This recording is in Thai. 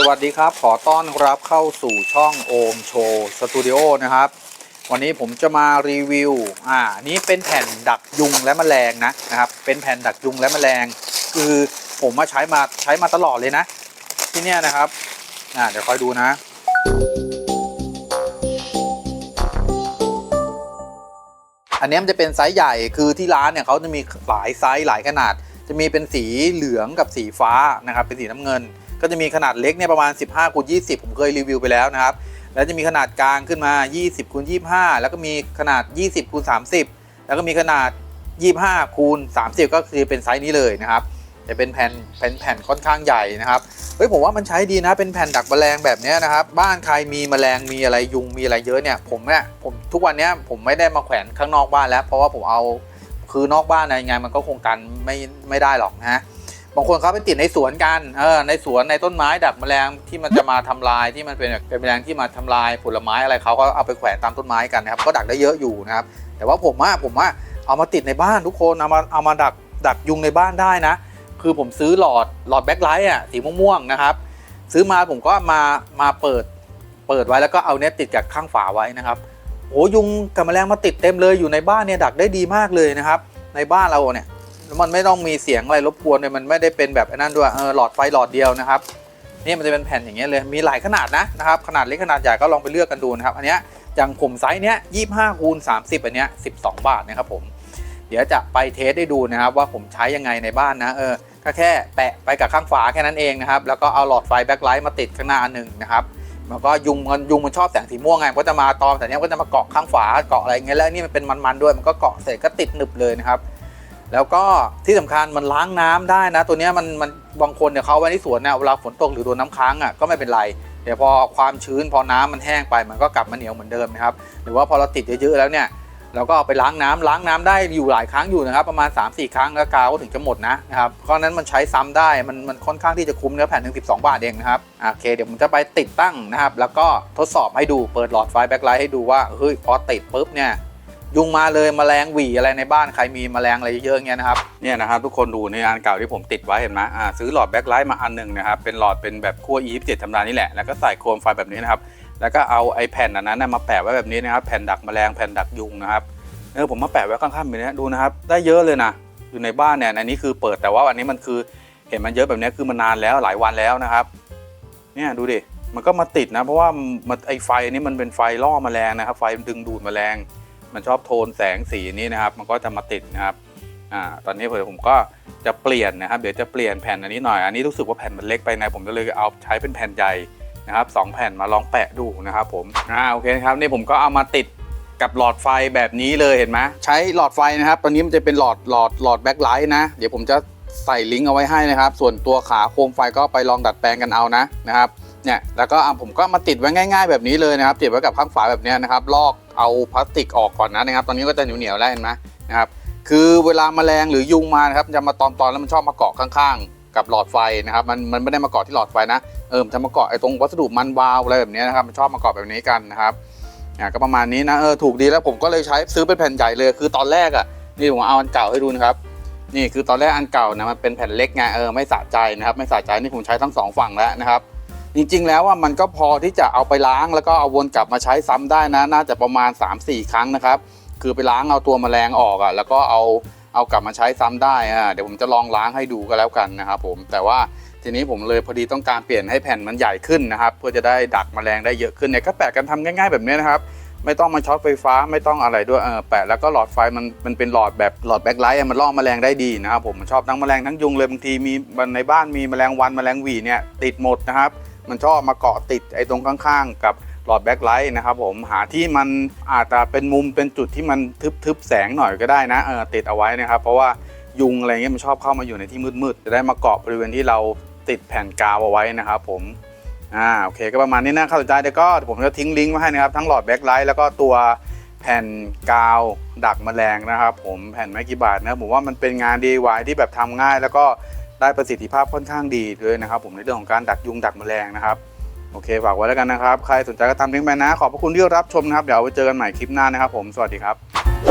สวัสดีครับ ขอต้อนรับเข้าสู่ช่องโอมโชว์สตูดิโอนะครับ วันนี้ผมจะมารีวิว อ่า นี้เป็นแผ่นดักยุงและแมลงนะนะครับ เป็นแผ่นดักยุงและแมลง คือผมมาใช้มาใช้มาตลอดเลยนะ ที่เนี้ยนะครับ อ่า เดี๋ยวคอยดูนะอันนี้มันจะเป็นไซส์ใหญ่คือที่ร้านเนี่ยเขาจะมีหลายไซส์หลายขนาด จะมีเป็นสีเหลืองกับสีฟ้านะครับ เป็นสีน้ำเงิน ก็จะมีขนาดเล็กเนี่ยประมาณ 15คูณ20 ผมเคยรีวิวไปแล้วนะครับ แล้วจะมีขนาดกลางขึ้นมา 20คูณ25 แล้วก็มีขนาด 20คูณ30 แล้วก็มีขนาด 25คูณ30 ก็คือเป็นไซส์นี้เลยนะครับจะเป็นแผ่นแผ่นแผ่นค่อนข้างใหญ่นะครับ เฮ้ยผมว่ามันใช้ดีนะเป็นแผ่นดักแมลงแบบเนี้ยนะครับ บ้านใครมีแมลงมีอะไรยุงมีอะไรเยอะเนี่ยผมเนี่ยผมทุกวันเนี้ยผมไม่ได้มาแขวนข้างนอกบ้านแล้ว เพราะว่าผมเอาคือนอกบ้านอะไรยังไงมันก็คงกันไม่ไม่ได้หรอกนะ บางคนเขาไปติดในสวนกันเออในสวนในต้นไม้ดักแมลงที่มันจะมาทำลายที่มันเป็นแบบเป็นแมลงที่มาทำลายผลไม้อะไรเขาก็เอาไปแขวนตามต้นไม้กันนะครับ ก็ดักได้เยอะอยู่นะครับ แต่ว่าผมว่าผมว่าเอามาติดในบ้านทุกคนเอามาเอามาดักดักยุงในบ้านได้นะ คือผมซื้อหลอดหลอดแบ็คไลท์อะสีม่วงๆนะครับ ซื้อมาผมก็มามาเปิด เปิดไว้แล้วก็เอาเนี้ยติดกับข้างฝาไว้นะครับโอ้ยุงกับแมลงมาติดเต็มเลยอยู่ในบ้านเนี่ยดักได้ดีมากเลยนะครับ ในบ้านเราเนี่ย มันไม่ต้องมีเสียงอะไรรบกวนเลยมันไม่ได้เป็นแบบนั่นด้วยเออหลอดไฟหลอดเดียวนะครับนี่มันจะเป็นแผ่นอย่างเงี้ยเลยมีหลายขนาดนะนะครับขนาดเล็กขนาดใหญ่ก็ลองไปเลือกกันดูนะครับอันเนี้ยอย่างผมไซส์เนี้ย25คูณ30อันเนี้ย12บาทนะครับผมเดี๋ยวจะไปเทสได้ดูนะครับว่าผมใช้ยังไงในบ้านนะเออก็แค่แปะไปกับข้างฝาแค่นั้นเองนะครับแล้วก็เอาหลอดไฟแบ็คไลท์มาติดข้างหน้าอันหนึ่งนะครับมันก็ยุงมันยุงมันชอบแสงสีม่วงไงก็จะมาตอมแต่เนี้ยก็จะมาเกาะข้างฝาเกาะอะไรเงี้ยแล้วนี่มันเป็นมันๆด้วยมันก็เกาะเสร็จก็ติดหนึบเลยนะครับ แล้วก็ที่สำคัญมันล้างน้ำได้นะ ตัวนี้มันมันบางคนเนี่ยเขาไว้ที่สวนเนี่ยเวลาฝนตกหรือโดนน้ำค้างอะก็ไม่เป็นไรเดี๋ยวพอความชื้นพอน้ำมันแห้งไปมันก็กลับมาเหนียวเหมือนเดิมนะครับหรือว่าพอเราติดเยอะๆแล้วเนี่ยเราก็เอาไปล้างน้ำล้างน้ำได้อยู่หลายครั้งอยู่นะครับ ประมาณ 3-4 ครั้งแล้วกาวก็ถึงจะหมดนะนะครับเพราะนั้นมันใช้ซ้ำได้มันมันค่อนข้างที่จะคุ้มเนื้อแผ่นถึง 12 บาทเองนะครับโอเคเดี๋ยวผมจะไปติดตั้งนะครับ แล้วก็ทดสอบให้ดูเปิดหลอดไฟแบ็คไลท์ให้ดูว่าเฮ้ยพอติดปุ๊บเนี่ย ยุงมาเลยแมลงหวีอะไรในบ้านใครมีแมลงอะไรเยอะๆเงี้ยนะครับเนี่ยนะครับทุกคนดูในอันเก่าที่ผมติดไว้เห็นไหมอ่าซื้อหลอดแบ็คไลท์มาอันหนึ่งนะครับเป็นหลอดเป็นแบบขั้ว E27 ธรรมดานี่แหละแล้วก็ใส่โคมไฟแบบนี้นะครับแล้วก็เอาไอ้แผ่นอันนั้นนะมาแปะไว้แบบนี้นะครับแผ่นดักแมลงแผ่นดักยุงนะครับเออผมมาแปะไว้ข้างๆแบบนี้ดูนะครับได้เยอะเลยนะอยู่ในบ้านเนี่ยอันนี้คือเปิดแต่ว่าอันนี้มันคือเห็นมันเยอะแบบนี้คือมันนานแล้วหลายวันแล้วนะครับเนี่ยดูดิมันก็มาติดนะเพราะว่ามันไอไฟนี้มันเป็นไฟล่อแมลงนะครับ ไฟดึงดูดแมลง มันชอบโทนแสงสีนี้นะครับ มันก็จะมาติดนะครับอ่าตอนนี้ผมก็จะเปลี่ยนนะครับ เดี๋ยวจะเปลี่ยนแผ่นอันนี้หน่อย อันนี้รู้สึกว่าแผ่นมันเล็กไปนะผมก็เลยเอาใช้เป็นแผ่นใหญ่นะครับสองแผ่นมาลองแปะดูนะครับผมอ่าโอเคครับนี่ผมก็เอามาติดกับหลอดไฟแบบนี้เลยเห็นไหมใช้หลอดไฟนะครับ ตอนนี้มันจะเป็นหลอดหลอดหลอดแบ็คไลท์นะ เดี๋ยวผมจะใส่ลิงก์เอาไว้ให้นะครับ ส่วนตัวขาโคมไฟก็ไปลองดัดแปลงกันเอานะนะครับเนี่ยแล้วก็ผมก็มาติดไว้ง่าย ๆ แบบนี้เลยนะครับติดไว้กับข้างฝาแบบนี้นะครับลอก เอาพลาสติกออกก่อนนะนะครับ ตอนนี้ก็จะเหนียวๆแล้วเห็นไหมนะครับ คือเวลาแมลงหรือยุงมานะครับจะมาตอนๆแล้วมันชอบมาเกาะข้างๆ กับหลอดไฟนะครับ มันมันไม่ได้มาเกาะที่หลอดไฟนะ เออจะมาเกาะไอ้ตรงวัสดุมันวาล์วอะไรแบบนี้นะครับ มันชอบมาเกาะแบบนี้กันนะครับอะก็ประมาณนี้นะ เออถูกดีแล้วผมก็เลยใช้ซื้อเป็นแผ่นใหญ่เลย คือตอนแรกอะ นี่ผมเอาอันเก่าให้ดูนะครับ นี่คือตอนแรกอันเก่านะมันเป็นแผ่นเล็กไง เออไม่สะใจนะครับ ไม่สะใจนี่ผมใช้ทั้งสองฝั่งแล้วนะครับ จริงๆ แล้วว่ามันก็พอที่จะเอาไปล้างแล้วก็เอาวนกลับมาใช้ซ้ำได้นะ น่าจะประมาณ 3-4 ครั้งนะครับ คือไปล้างเอาตัวแมลงออกอะแล้วก็เอาเอากลับมาใช้ซ้ำได้อะเดี๋ยวผมจะลองล้างให้ดูก็แล้วกันนะครับผมแต่ว่าทีนี้ผมเลยพอดีต้องการเปลี่ยนให้แผ่นมันใหญ่ขึ้นนะครับ เพื่อจะได้ดักแมลงได้เยอะขึ้นเนี่ยก็แปะกันทำง่าย ๆแบบนี้นะครับ ไม่ต้องมาช็อตไฟฟ้าไม่ต้องอะไรด้วยเออแปะแล้วก็หลอดไฟมันมันเป็นหลอดแบบหลอดแบ็คไลท์มันล่อแมลงได้ดีนะครับผมชอบทั้งแมลงทั้งยุงเลยบางทีมีในบ้านมีแมลงวันแมลงหวีเนี่ยติดหมดนะครับ มันชอบมาเกาะติดไอ้ตรงข้างๆ กับหลอดแบ็คไลท์นะครับผมหาที่มันอาจจะเป็นมุมเป็นจุดที่มันทึบๆแสงหน่อยก็ได้นะเออติดเอาไว้นะครับ เพราะว่ายุงอะไรเงี้ยมันชอบเข้ามาอยู่ในที่มืดๆจะได้มาเกาะบริเวณที่เราติดแผ่นกาวเอาไว้นะครับผมอ่าโอเคก็ประมาณนี้นะเข้าใจเดี๋ยวก็ผมจะทิ้งลิงก์ไว้ให้นะครับทั้งหลอดแบ็คไลท์แล้วก็ตัวแผ่นกาวดักแมลงนะครับ ผมแผ่นไม่กี่บาทนะผมว่ามันเป็นงาน DIY ที่แบบทำง่ายแล้วก็ ได้ประสิทธิภาพค่อนข้างดีเลยนะครับ ผมในเรื่องของการดักยุงดักแมลงนะครับโอเคฝากไว้แล้วกันนะครับ ใครสนใจก็ตามลิงก์ไปนะ ขอบพระคุณที่รับชมนะครับ เดี๋ยวไว้เจอกันใหม่คลิปหน้านะครับผม สวัสดีครับ